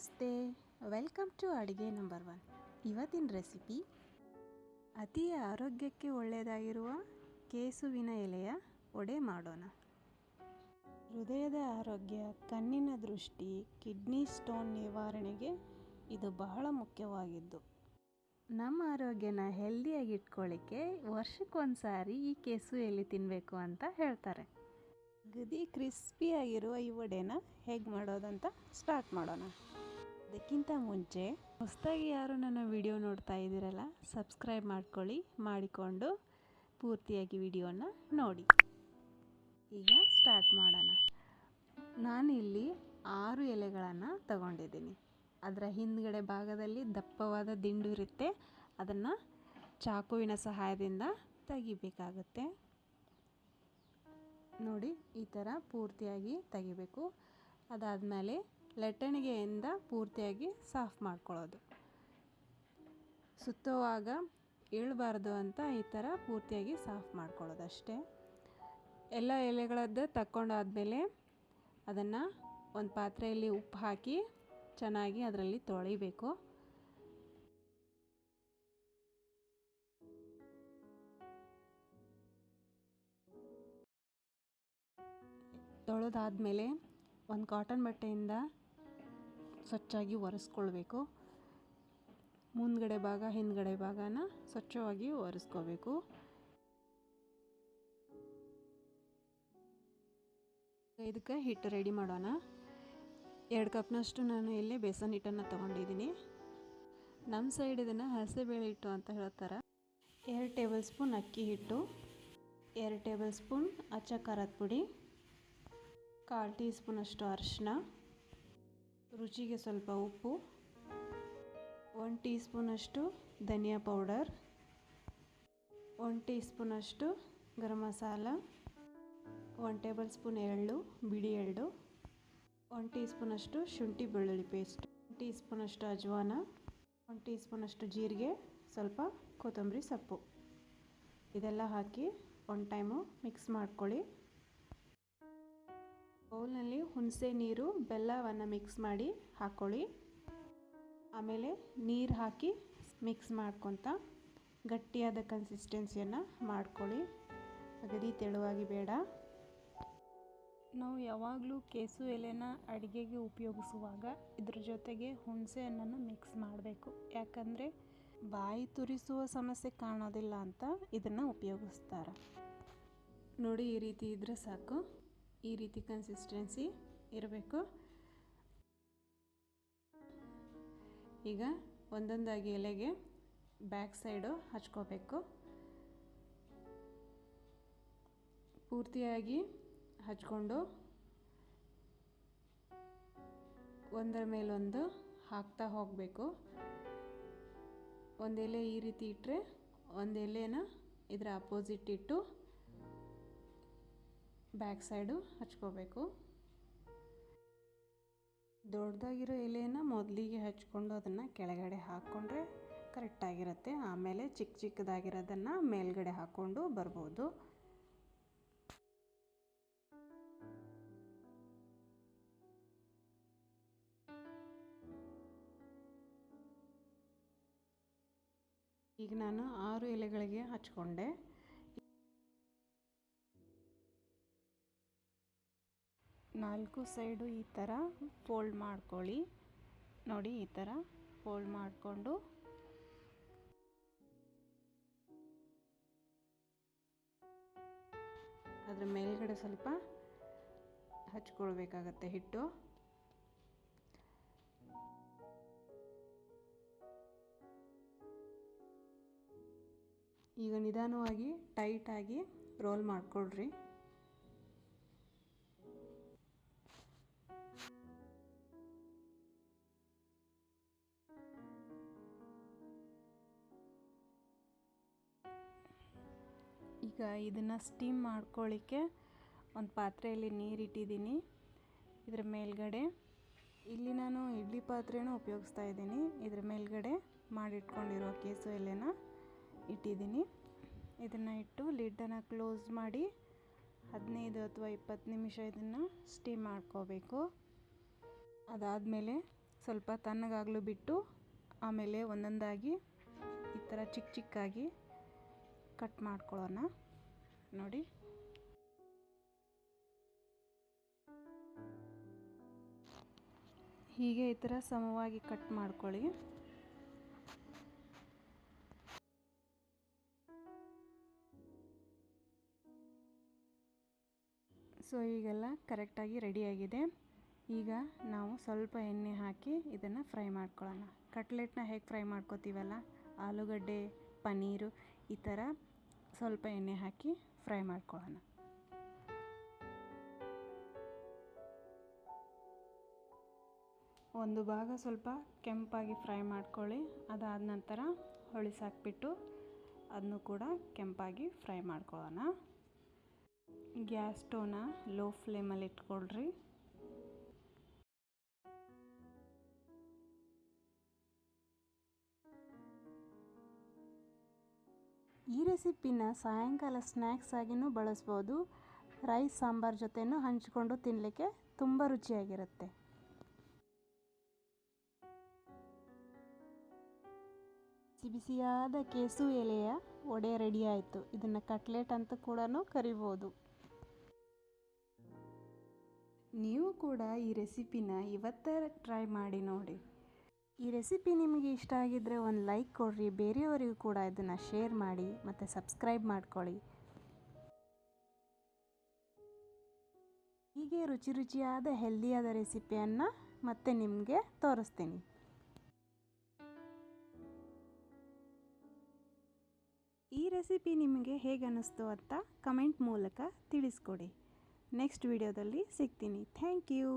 ನಮಸ್ತೆ. Welcome to Aduge number one. ಇವತ್ತಿನ recipe, ಅತಿ ಆರೋಗ್ಯಕ್ಕೆ ಒಳ್ಳೆಯದಾಗಿರುವ ಕೇಸುವಿನ ಎಲೆಯ ಒಡೆ ಮಾಡೋಣ. ಹೃದಯದ ಆರೋಗ್ಯ, ಕಣ್ಣಿನ ದೃಷ್ಟಿ, ಕಿಡ್ನಿ ಸ್ಟೋನ್ ನಿವಾರಣೆಗೆ ಇದು ಬಹಳ ಮುಖ್ಯವಾಗಿದ್ದು. ನಮ್ಮ ಆರೋಗ್ಯನ ಹೆಲ್ದಿಯಾಗಿ ಇಟ್ಕೊಳ್ಳಿಕ್ಕೆ ವರ್ಷಕ್ಕೊಂದು ಸಾರಿ ಈ ಕೇಸು ಎಲೆ ತಿನ್ನಬೇಕು ಅಂತ ಹೇಳ್ತಾರೆ. ಗದಿ ಕ್ರಿಸ್ಪಿಯಾಗಿರುವ ಈ ವಡೆನ ಹೇಗೆ ಮಾಡೋದಂತ ಸ್ಟಾರ್ಟ್ ಮಾಡೋಣ. ಅದಕ್ಕಿಂತ ಮುಂಚೆ ಹೊಸದಾಗಿ ಯಾರು ನನ್ನ ವಿಡಿಯೋ ನೋಡ್ತಾ ಇದ್ದೀರಲ್ಲ, ಸಬ್ಸ್ಕ್ರೈಬ್ ಮಾಡ್ಕೊಳ್ಳಿ, ಮಾಡಿಕೊಂಡು ಪೂರ್ತಿಯಾಗಿ ವಿಡಿಯೋನ ನೋಡಿ. ಈಗ ಸ್ಟಾರ್ಟ್ ಮಾಡೋಣ. ನಾನಿಲ್ಲಿ ಆರು ಎಲೆಗಳನ್ನು ತಗೊಂಡಿದ್ದೀನಿ. ಅದರ ಹಿಂದ್ಗಡೆ ಭಾಗದಲ್ಲಿ ದಪ್ಪವಾದ ದಿಂಡು ಇರುತ್ತೆ. ಅದನ್ನು ಚಾಕುವಿನ ಸಹಾಯದಿಂದ ತೆಗಿಬೇಕಾಗುತ್ತೆ. ನೋಡಿ, ಈ ಥರ ಪೂರ್ತಿಯಾಗಿ ತೆಗಿಬೇಕು. ಅದಾದಮೇಲೆ ಲಟ್ಟಣಿಗೆಯಿಂದ ಪೂರ್ತಿಯಾಗಿ ಸಾಫ್ ಮಾಡ್ಕೊಳ್ಳೋದು. ಸುತ್ತುವಾಗ ಇಳಬಾರ್ದು ಅಂತ ಈ ಥರ ಪೂರ್ತಿಯಾಗಿ ಸಾಫ್ ಮಾಡ್ಕೊಳ್ಳೋದು ಅಷ್ಟೇ ಎಲ್ಲ ಎಲೆಗಳದ್ದು ತಕ್ಕೊಂಡಾದಮೇಲೆ ಅದನ್ನು ಒಂದು ಪಾತ್ರೆಯಲ್ಲಿ ಉಪ್ಪು ಹಾಕಿ ಚೆನ್ನಾಗಿ ಅದರಲ್ಲಿ ತೊಳಿಬೇಕು. ತೊಳೆದಾದ್ಮೇಲೆ ಒಂದು ಕಾಟನ್ ಬಟ್ಟೆಯಿಂದ ಸ್ವಚ್ಛಾಗಿ ಒರೆಸ್ಕೊಳ್ಬೇಕು. ಮುಂದ್ಗಡೆ ಭಾಗ, ಹಿಂದ್ಗಡೆ ಭಾಗನ ಸ್ವಚ್ಛವಾಗಿ ಒರೆಸ್ಕೋಬೇಕು. ಇದಕ್ಕೆ ಹಿಟ್ಟು ರೆಡಿ ಮಾಡೋಣ. ಎರಡು ಕಪ್ನಷ್ಟು ನಾನು ಇಲ್ಲಿ ಬೇಸನ್ ಹಿಟ್ಟನ್ನು ತೊಗೊಂಡಿದ್ದೀನಿ. ನಮ್ಮ ಸೈಡ್ ಇದನ್ನು ಹಸಿಬೇಳೆ ಹಿಟ್ಟು ಅಂತ ಹೇಳ್ತಾರೆ. ಎರಡು ಟೇಬಲ್ ಸ್ಪೂನ್ ಅಕ್ಕಿ ಹಿಟ್ಟು, ಎರಡು ಟೇಬಲ್ ಸ್ಪೂನ್ ಅಚ್ಚ ಖಾರದ ಪುಡಿ, ಕಾಲು ಟೀ ಸ್ಪೂನಷ್ಟು ಅರಿಶಿನ ರುಚಿಗೆ ಸ್ವಲ್ಪ ಉಪ್ಪು ಒನ್ ಟೀ ಸ್ಪೂನಷ್ಟು ಧನಿಯಾ ಪೌಡರ್ ಒನ್ ಟೀ ಸ್ಪೂನಷ್ಟು garam masala one tablespoon ಎಳ್ಳು ಬಿಡಿ ಎಳ್ಳು ಒನ್ ಟೀ ಸ್ಪೂನಷ್ಟು ಶುಂಠಿ ಬೆಳ್ಳುಳ್ಳಿ ಪೇಸ್ಟ್ ಒನ್ ಟೀ ಸ್ಪೂನಷ್ಟು ಅಜ್ವಾನ ಒನ್ ಟೀ ಸ್ಪೂನಷ್ಟು ಜೀರಿಗೆ, ಸ್ವಲ್ಪ ಕೊತ್ತಂಬರಿ ಸೊಪ್ಪು. ಇದೆಲ್ಲ ಹಾಕಿ ಒನ್ ಟೈಮು ಮಿಕ್ಸ್ ಮಾಡ್ಕೊಳ್ಳಿ. ಬೌಲ್ನಲ್ಲಿ ಹುಣಸೆ ನೀರು ಬೆಲ್ಲವನ್ನು ಮಿಕ್ಸ್ ಮಾಡಿ ಹಾಕ್ಕೊಳ್ಳಿ ಆಮೇಲೆ ನೀರು ಹಾಕಿ ಮಿಕ್ಸ್ ಮಾಡ್ಕೊತ ಗಟ್ಟಿಯಾದ ಕನ್ಸಿಸ್ಟೆನ್ಸಿಯನ್ನು ಮಾಡ್ಕೊಳ್ಳಿ. ಅಗದಿ ತೆಳುವಾಗಿ ಬೇಡ. ನಾವು ಯಾವಾಗಲೂ ಕೇಸು ಎಲೆನ ಅಡುಗೆಗೆ ಉಪಯೋಗಿಸುವಾಗ ಇದ್ರ ಜೊತೆಗೆ ಹುಣಸೆ ಹಣ್ಣನ್ನು ಮಿಕ್ಸ್ ಮಾಡಬೇಕು. ಯಾಕಂದರೆ ಬಾಯಿ ತುರಿಸುವ ಸಮಸ್ಯೆ ಕಾಣೋದಿಲ್ಲ ಅಂತ ಇದನ್ನು ಉಪಯೋಗಿಸ್ತಾರೆ. ನೋಡಿ ಈ ರೀತಿ ಇದ್ದರೆ ಸಾಕು. ಈ ರೀತಿ ಕನ್ಸಿಸ್ಟೆನ್ಸಿ ಇರಬೇಕು. ಈಗ ಒಂದೊಂದಾಗಿ ಎಲೆಗೆ ಬ್ಯಾಕ್ ಸೈಡು ಹಚ್ಕೋಬೇಕು. ಪೂರ್ತಿಯಾಗಿ ಹಚ್ಕೊಂಡು ಒಂದರ ಮೇಲೊಂದು ಹಾಕ್ತಾ ಹೋಗಬೇಕು. ಒಂದು ಎಲೆ ಈ ರೀತಿ ಇಟ್ಟರೆ ಒಂದು ಎಲೆನ ಇದರ ಅಪೋಸಿಟ್ ಇಟ್ಟು ಬ್ಯಾಕ್ ಸೈಡು ಹಚ್ಕೋಬೇಕು. ದೊಡ್ಡದಾಗಿರೋ ಎಲೆನ ಮೊದಲಿಗೆ ಹಚ್ಕೊಂಡು ಅದನ್ನು ಕೆಳಗಡೆ ಹಾಕ್ಕೊಂಡ್ರೆ ಕರೆಕ್ಟಾಗಿರುತ್ತೆ. ಆಮೇಲೆ ಚಿಕ್ಕ ಚಿಕ್ಕದಾಗಿರೋದನ್ನು ಮೇಲ್ಗಡೆ ಹಾಕ್ಕೊಂಡು ಬರ್ಬೋದು. ಈಗ ನಾನು ಆರು ಎಲೆಗಳಿಗೆ ಹಚ್ಕೊಂಡೆ. ನಾಲ್ಕು ಸೈಡು ಈ ಥರ ಫೋಲ್ಡ್ ಮಾಡ್ಕೊಳ್ಳಿ. ನೋಡಿ, ಈ ಥರ ಫೋಲ್ಡ್ ಮಾಡಿಕೊಂಡು. ಅದರ ಮೇಲ್ಗಡೆ ಸ್ವಲ್ಪ ಹಚ್ಕೊಳ್ಬೇಕಾಗತ್ತೆ ಹಿಟ್ಟು. ಈಗ ನಿಧಾನವಾಗಿ ಟೈಟಾಗಿ ರೋಲ್ ಮಾಡ್ಕೊಳ್ರಿ. ಈಗ ಇದನ್ನು ಸ್ಟೀಮ್ ಮಾಡ್ಕೊಳ್ಳಿಕ್ಕೆ ಒಂದು ಪಾತ್ರೆಯಲ್ಲಿ ನೀರಿಟ್ಟಿದ್ದೀನಿ ಇದರ ಮೇಲ್ಗಡೆ ಇಲ್ಲಿ ನಾನು ಇಡ್ಲಿ ಪಾತ್ರೆನೂ ಉಪಯೋಗಿಸ್ತಾ ಇದ್ದೀನಿ. ಇದ್ರ ಮೇಲ್ಗಡೆ ಮಾಡಿಟ್ಕೊಂಡಿರೋ ಕೇಸು ಎಲೆನ ಇಟ್ಟಿದ್ದೀನಿ. ಇದನ್ನು ಇಟ್ಟು ಲಿಡ್ಡನ್ನು ಕ್ಲೋಸ್ ಮಾಡಿ ಹದಿನೈದು ಅಥವಾ ಇಪ್ಪತ್ತು ನಿಮಿಷ ಇದನ್ನು ಸ್ಟೀಮ್ ಮಾಡ್ಕೋಬೇಕು. ಅದಾದಮೇಲೆ ಸ್ವಲ್ಪ ತಣ್ಣಗಾಗಲು ಬಿಟ್ಟು ಆಮೇಲೆ ಒಂದೊಂದಾಗಿ ಈ ಥರ ಚಿಕ್ಕ ಚಿಕ್ಕಾಗಿ ಕಟ್ ಮಾಡ್ಕೊಳ್ಳೋಣ. ನೋಡಿ. ಹೀಗೆ ಈ ಥರ ಸಮವಾಗಿ ಕಟ್ ಮಾಡ್ಕೊಳ್ಳಿ. ಸೊ, ಈಗೆಲ್ಲ ಕರೆಕ್ಟಾಗಿ ರೆಡಿಯಾಗಿದೆ ಈಗ ನಾವು ಸ್ವಲ್ಪ ಎಣ್ಣೆ ಹಾಕಿ ಇದನ್ನು ಫ್ರೈ ಮಾಡ್ಕೊಳ್ಳೋಣ. ಕಟ್ಲೆಟ್ನ ಹೇಗೆ ಫ್ರೈ ಮಾಡ್ಕೋತೀವಲ್ಲ? ಆಲೂಗಡ್ಡೆ, ಪನ್ನೀರು ಈ ಥರ ಸ್ವಲ್ಪ ಎಣ್ಣೆ ಹಾಕಿ ಫ್ರೈ ಮಾಡ್ಕೊಳ್ಳೋಣ. ಒಂದು ಭಾಗ ಸ್ವಲ್ಪ ಕೆಂಪಾಗಿ ಫ್ರೈ ಮಾಡ್ಕೊಳ್ಳಿ. ಅದಾದ ನಂತರ ಹೊಳಿಸಾಕ್ಬಿಟ್ಟು ಅದನ್ನು ಕೂಡ ಕೆಂಪಾಗಿ ಫ್ರೈ ಮಾಡ್ಕೊಳ್ಳೋಣ. ಗ್ಯಾಸ್ ಸ್ಟೋವ್ನ ಲೋ ಫ್ಲೇಮಲ್ಲಿ ಇಟ್ಕೊಳ್ರಿ. ಈ ರೆಸಿಪಿನ ಸಾಯಂಕಾಲ ಸ್ನ್ಯಾಕ್ಸ್ ಆಗಿನೂ ಬಳಸ್ಬೋದು. ರೈಸ್ ಸಾಂಬಾರ್ ಜೊತೆನೂ ಹಂಚಿಕೊಂಡು ತಿನ್ನಲಿಕ್ಕೆ ತುಂಬ ರುಚಿಯಾಗಿರುತ್ತೆ. ಬಿಸಿ ಬಿಸಿಯಾದ ಕೇಸು ಎಲೆಯ ಒಡೆ ರೆಡಿ ಆಯಿತು. ಇದನ್ನು ಕಟ್ಲೆಟ್ ಅಂತ ಕೂಡ ಕರಿಬೋದು. ನೀವು ಕೂಡ ಈ ರೆಸಿಪಿನ ಇವತ್ತೇ ಟ್ರೈ ಮಾಡಿ ನೋಡಿ. ಈ ರೆಸಿಪಿ ನಿಮಗೆ ಇಷ್ಟ ಆಗಿದ್ದರೆ ಒಂದು ಲೈಕ್ ಕೊಡ್ರಿ, ಬೇರೆಯವರಿಗೂ ಕೂಡ ಇದನ್ನು ಶೇರ್ ಮಾಡಿ ಮತ್ತು ಸಬ್ಸ್ಕ್ರೈಬ್ ಮಾಡ್ಕೊಳ್ಳಿ. ಹೀಗೆ ರುಚಿ ರುಚಿಯಾದ ಹೆಲ್ದಿಯಾದ ರೆಸಿಪಿಯನ್ನು ಮತ್ತೆ ನಿಮಗೆ ತೋರಿಸ್ತೀನಿ. ಈ ರೆಸಿಪಿ ನಿಮಗೆ ಹೇಗೆ ಅನ್ನಿಸ್ತು ಅಂತ ಕಮೆಂಟ್ ಮೂಲಕ ತಿಳಿಸ್ಕೊಡಿ. ನೆಕ್ಸ್ಟ್ ವಿಡಿಯೋದಲ್ಲಿ ಸಿಗ್ತೀನಿ. Thank you.